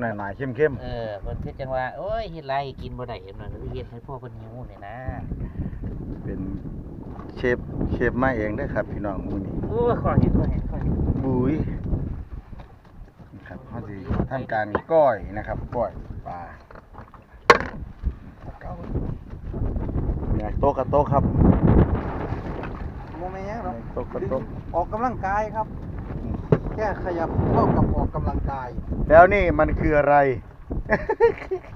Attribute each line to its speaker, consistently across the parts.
Speaker 1: หน่อยๆเข้ม
Speaker 2: เออเพิ่นคือจังว่าโอ้ยเฮ็ดไรกินบ่ได้เห็นมันเฮ็ดให้พ่อเพิ่นหิวนี่นะ
Speaker 1: ๆเป็นเชฟเชฟมาเองเด้อครับพี่น้องมื้อนี้
Speaker 2: โอ้ยขอเห็นขอเห็นขอเห็น
Speaker 1: บุ้ยนี่ครับเขาสิทำการก้อยนะครับก้อยปลาเก่าเนี่ยโต๊ะกับโต๊ะครับ
Speaker 3: โมเมนต์หรอก
Speaker 1: โต๊ะกับโต๊ะ
Speaker 3: ออกกำลังกายครับ แค่ขยับเท่ากับออกกำลังกาย
Speaker 1: แล้วนี่มันคืออะไร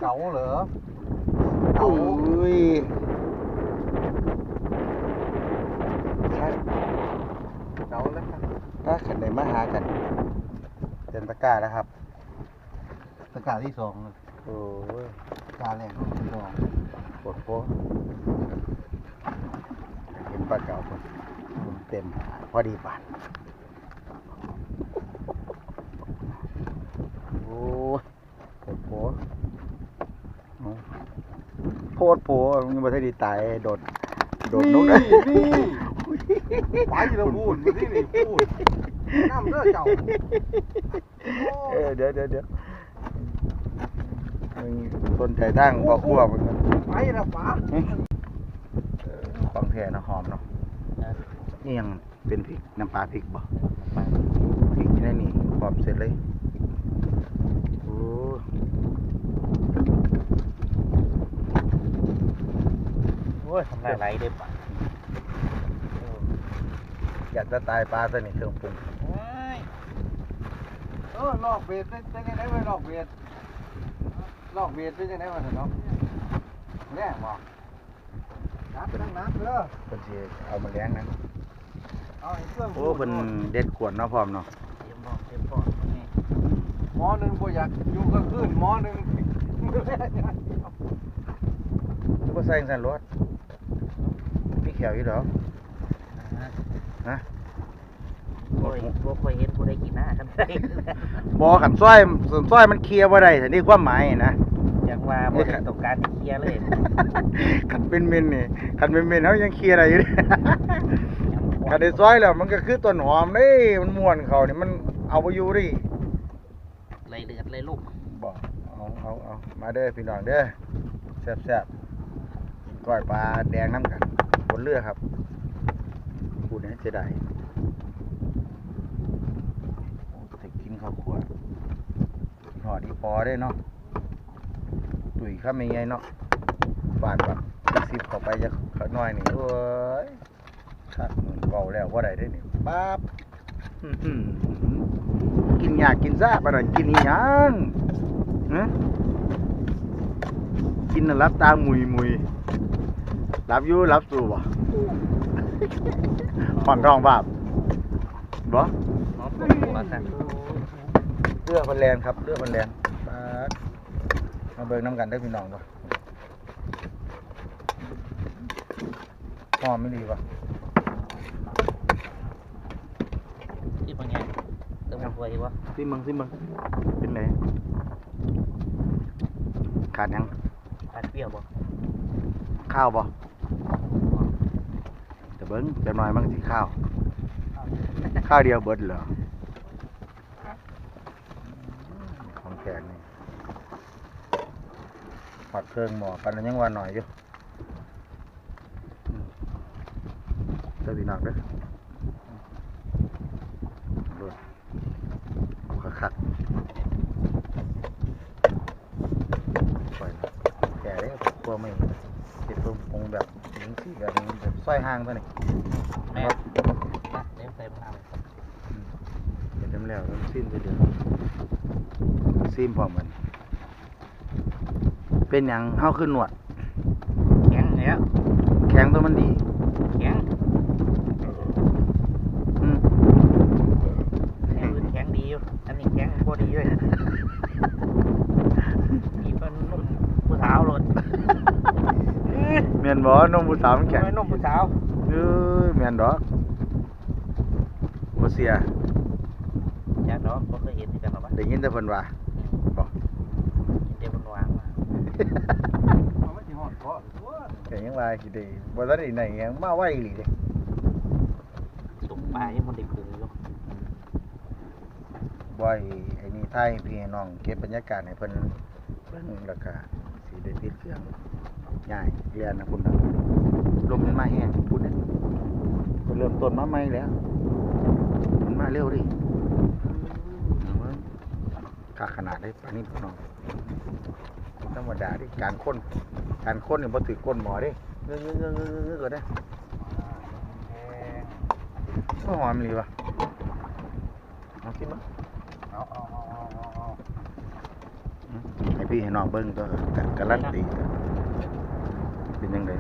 Speaker 3: เก๋าเหรอ
Speaker 1: โอ้
Speaker 3: เก๋าย
Speaker 1: ครับ
Speaker 3: เก๋าแล้วครับ
Speaker 1: ถ้าขันไหนมาหากันเต็มตะกร้าแล้วครับ
Speaker 3: ตะกร้าที่สองเลย
Speaker 1: โอ้ย
Speaker 3: ตะกร้าแรกที่สอง
Speaker 1: ปวดโป๊ะเห็นปลาเก่าคนเต็มพอดีบาท โอ้ยปวดโป๊ะเอาโพดโผมึงมาได้ดีตายโดดโดดนก
Speaker 3: นี่นี่ไปแล้วพูดมาที่นี่พูดน้ำเด้อเจ้า
Speaker 1: เออเดี๋ยวเดี๋ยวเดี๋ยวมึงสนใจตั้งพอครัวมึงนะ
Speaker 3: ไปแล้วป๋า
Speaker 1: เออของแท้เนาะหอมเนาะนี่ยังเป็นพริกน้ำปลาพริกบ่พริกอยู่ในนี่พร้อมเสร็จเลยโอ้
Speaker 2: โอ้ยทำลายไหลได้ปะ
Speaker 1: อยากจะตายปลาตัวนี้เครื่องปรุง
Speaker 2: โอ้ย
Speaker 3: เออลอกเบ็ดเป็นยังไงไปลอกเบ็ดลอกเบ็ดเป็นยังไงมาเถอะเนาะแรงบ่นับนั่งนับเด้อ
Speaker 1: เพิ่นสิเอามาเลี้ยงนะ
Speaker 3: เอาไอ้เครื่อง
Speaker 1: โอ้เพิ่นเด็ดขวดเนาะพร้อมเนาะ
Speaker 2: เตรียมบอกเตรียมบอกนี่
Speaker 3: หมอหนึ่งบ่อยากอยู่กลางคืนหมอหนึ่งมื้อแรกเนี่ย
Speaker 1: คือบ่ใส่จังซั่นรถมี แขวอยู่ดอก
Speaker 2: นะ
Speaker 1: ฮะ
Speaker 2: โอ้ยบ่ค่อยเห็นผู้ใดกินหน้ากันได้
Speaker 1: บ่ขันซอยส่วนซอยมันเคลียร์บ่ได้แต่นี่ความหมายนะ
Speaker 2: อย่างว่าบ่ได้ต้องการที่เคลียร์เลย
Speaker 1: ขันเป็นเมนนี่ขันเป็นเมนเขายังเคลียร์อะไรอยู่เด้ขันได้ซอยแล้วมันก็คือต้นหอมเด้มันม่วนเขานี่มันเอาไปอยู่ดิ
Speaker 2: เลยเลือดเลยลูก
Speaker 1: บอกเอาเอาเอามาเด้อพี่น้องเด้อแซ่บแซ่บๆก้อยปลาแดงน้ำกัน บนเรือครับพูดให้เสียดายจะกินข้าวขวดหอดอีพอได้เนาะตุ๋ยข้ามยังไงเนาะบาดแบบสิบเข้าไปจะขาน้อยนี่โอ้ยครับเบาแล้วว่าได้ได้อนี่ป๊าบกินยากกินซาปะหน่อยกินอีหยังฮะกินน่ะรับตามุยมุย รับอยู่รับสู่บ่ผ่อนรองบาปบ่
Speaker 2: เนาะว่าซั่น
Speaker 1: เรือพันแลนครับเรือพันแลนปาดมาเบิ่งน้ำกันได้อพี่น้องบ่หอมไม่ดีป่ะ
Speaker 2: ที่บ่ไงเติมบ่อยบ่
Speaker 1: ซิมึงซิมึงเป็นไงขาดหยัง
Speaker 2: ทานเปรี้ยวบ่
Speaker 1: ข้าวบ่แต่ เบิ้งแต่น้อยมันสิข้าว ข้าวเดียวเบิดเหรอของแขกนี่ผัดเครื่องหมอกันยังว่าหน่อยอยู่อืมเด้อพี่น้องเด้อเบิ่งเอาคักปล่อยแก่ได้กลัวไม่เก็บเพิ่มปรุงแบบนี้สิแบบนี้แบบ ซอยห่างตัวนี้
Speaker 2: แม่นะเดี๋ยวใส่มะนาว
Speaker 1: เห็นแล้วต้องซิมไปเดือซิมพร้อมกันเป็นหยังเฮาขึ้นหนวด
Speaker 2: แข็งแล้ว
Speaker 1: แข็งตัวมันดี
Speaker 2: แข็ง
Speaker 1: อืม
Speaker 2: แข็งอื่นแข็งดีอยู่อันนี้แข็งบ่ดีเลยมีเพิ่นนุ่มผู้สาวโลด
Speaker 1: แม่น บ่นมผู้สาวมันแข็ง
Speaker 2: โอ้ยนุ่มผู้สาว
Speaker 1: เอ้ยแม่นดอกบ่เสีย
Speaker 2: อยากเนาะบ่เคยเห็นที่กันหรอกวะ
Speaker 1: ได้ยินแต่เพิ่นว่าบอก
Speaker 2: เดี๋ยวมันวางมา
Speaker 3: มันไม่สิหอดเพราะว่า
Speaker 1: แต่ยังว่าสิได้บ่ทันได้ไหนหยังมาไวอีหลีเด้
Speaker 2: ตุ่มปลายังมันได้ปรุงอยู่
Speaker 1: บ่อยไอ้นี่ไทยพี่น้องเก็บบรรยากาศให้เพิ่นเบิ่งแล้วก็สิได้ติดเครื่อง ง่ายเรียนนะคุณนะลมมันมาแห้งพูดเนี่ยก็เริ่มต้นมาใหม่แล้วมันมาเร็วดิเอาเว้ยกาขนาดได้ปานนี้พี่น้องบ่ธรรมดาดิการค้นการค้นเนี่ยบ่ถือก้นหมอเดิเงื้อเงื้อเงื้อเงื้อเงื้อก็ได้ก็หอมเลยวะเอากินมั้
Speaker 3: เอาเอาเอาเอาเอาเอา
Speaker 1: ให้พี่ให้น้องเบิ้งก็กะการันตี เป็นยังไง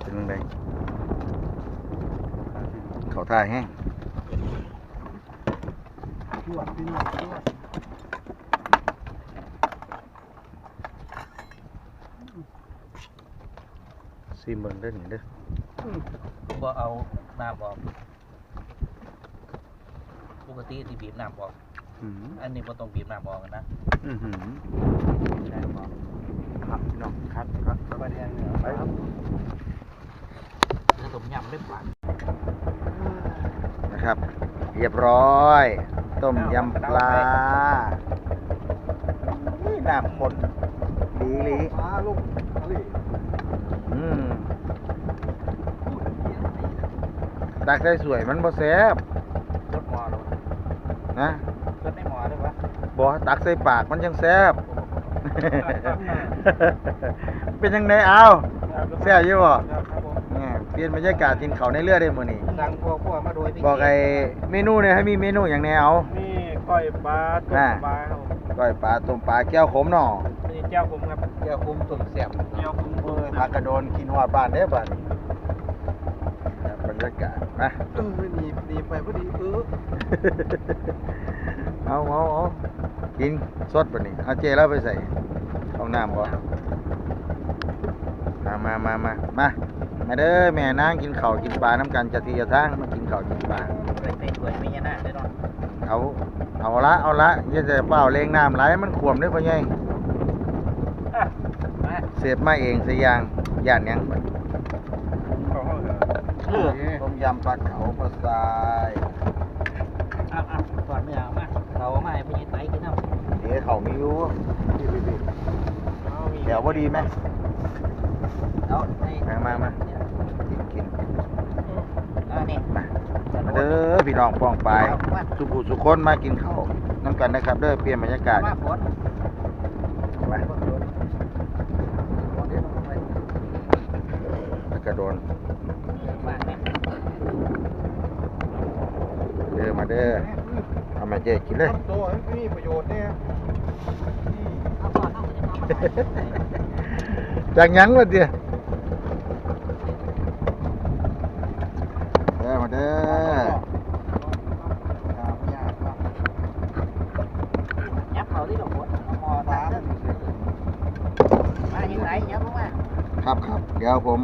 Speaker 1: เป็นยังไงเขาท่าแห้ง
Speaker 3: จวดพี่น้องจวด
Speaker 1: ซีเบิ้งเด้อนี่เด้อ
Speaker 2: บ่เอาน้ำออกปกติที่บีบน้ำออก
Speaker 1: อืม
Speaker 2: อันนี้บ่ต้องบีบน้ำออกกันนะ
Speaker 1: อื้อหือ
Speaker 2: ได้บ่
Speaker 1: ครับพี่น้องครับครับ
Speaker 3: ประเดี๋ยวเนี่ย
Speaker 1: ไปครับ
Speaker 2: แล้วต้มยำได้ปลา
Speaker 1: นะครับ เรียบร้อย ต้มยำปลานี่น้ำข้นดีหลี
Speaker 3: มาลูกทะเล
Speaker 1: อืมตักได้สวยมันบ่แซ่บ
Speaker 2: รสหม้อหรอ
Speaker 1: นะ
Speaker 2: รสในหม้อได้ปะ
Speaker 1: บ่ตักใส่ปากมันยังแซ่บเป็นยังไงเอาแซ่บอยู่บ่
Speaker 3: ครับผม
Speaker 1: เนี่ยเปลี่ยนบรรยากาศกินข้าวในเรือได้มื้อนี้
Speaker 2: สั่งพวกพวกมาโดยพี่
Speaker 1: บอกไอ้เมนูเนี่ยให้มีเมนูอย่างแนว
Speaker 3: นี่ก้อยปลาต้มปลาครับผม
Speaker 1: ก้อยปลาต้มปลาแก้วขมหน่อ
Speaker 3: นี่เจ้าผมครับ
Speaker 2: เกี่ยวคุมตุ่มเสียบ
Speaker 3: เจ้าผม
Speaker 1: เอ้ยผักกระโดนกินฮอดบ้านเด้อบ้านนี้ครับบรรยากาศนะ
Speaker 3: เออหนีหนีไปพอดีเออ
Speaker 1: เอาเอาเอากินสดบัดนี้เอาเจแล้วไปใส่ห้องน้ำบ่มามามามามา มาเด้อแม่นางกินข้าวกินปลาน้ำกันจะทีจะทางมากินข้าวกินปลา
Speaker 2: ใส่ใส่ถ้วยไม่ยานาได้เนาะ
Speaker 1: เอาเอาละเอาละอย่าจะเปล่าเลงน้ำไหลมันขวมเด้อพ่อใหญ่
Speaker 2: อะมา
Speaker 1: เสียบมาเองสิอย่างย่านหยังบัด
Speaker 3: เขาเขาเหรอ
Speaker 2: เลือก
Speaker 1: ต้มยำปลาเขาปลาทราย
Speaker 2: เอาเอาก่อนเนื้อเอามาเราเอามาให้พี่ไตกินน้ำ
Speaker 1: เดี๋ยวเขามีอยู่พี่พี่พี่
Speaker 3: เอามี
Speaker 1: เดี๋ยวพอดีไหม
Speaker 2: เอาให้
Speaker 1: มามามากินกิน
Speaker 2: เอานี่
Speaker 1: มามาเด้อพี่น้องป้องปลาย
Speaker 2: เอามา
Speaker 1: สุขุสุคนมากินข้าวน้ำกันนะครับเด้อเปลี่ยนบรรยากาศ
Speaker 2: มาฝน
Speaker 1: มาแล้วกระโดน
Speaker 2: มาเนี่ย
Speaker 1: เด้อมาเด้อเอามาเจ๊กินเลย
Speaker 3: ทำตัวให้มีประโยชน์เนี่ย
Speaker 2: เอาก่อนเอาเอาเอา
Speaker 1: จากหยังวะเดียเด้อมาเด้อ
Speaker 2: ยับเขาที่ดอกฝนเอาหม้อตาเด้อมาที่ไหนยับลงมา
Speaker 1: ครับครับ เดี๋ยวผม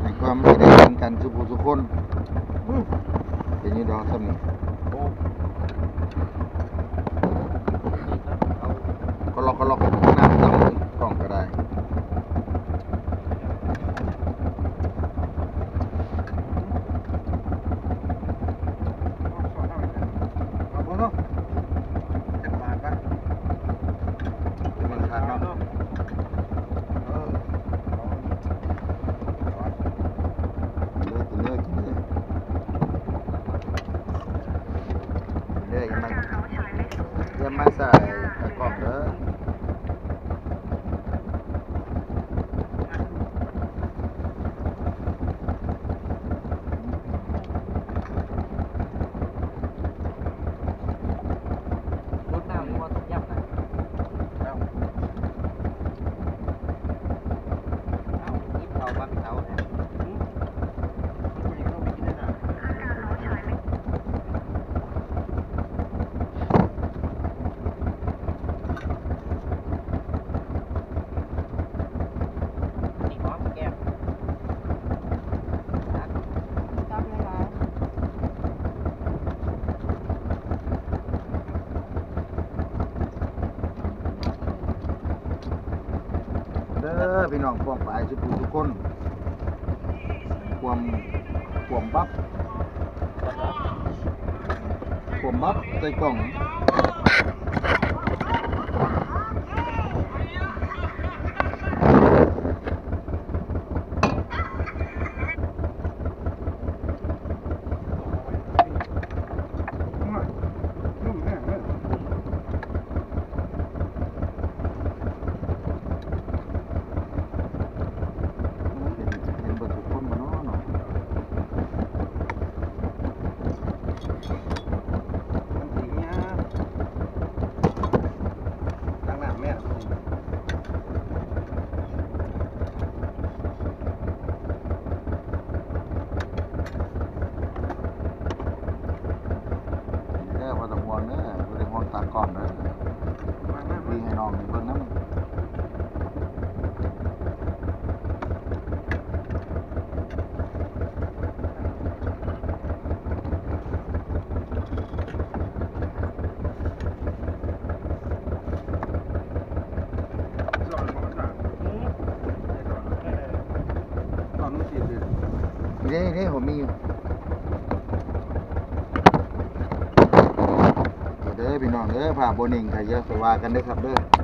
Speaker 1: ให้ความไม่ได้ยินกันสุขุสุคนเป็นอยี่ดอกซ้ำนี่ก็ล็อกก็ล็อกน้ำตั้งกล่องก็ได้
Speaker 3: เอาเนาะเจ็ดบาทปะ
Speaker 1: เป็นมันทานเนาะ
Speaker 3: เออ
Speaker 1: กินเลยกินเลยกินเลยกินเลยอยังมา อยังมา อ
Speaker 2: พี่น้องความ
Speaker 1: ฝ่ายสุดทุกคน ความความบับควา
Speaker 3: ม
Speaker 1: บับใจกล่อง้องเด้
Speaker 3: อ
Speaker 1: ผ้าโบนิงก็เยอะไปวากันด้วยครับเด้อ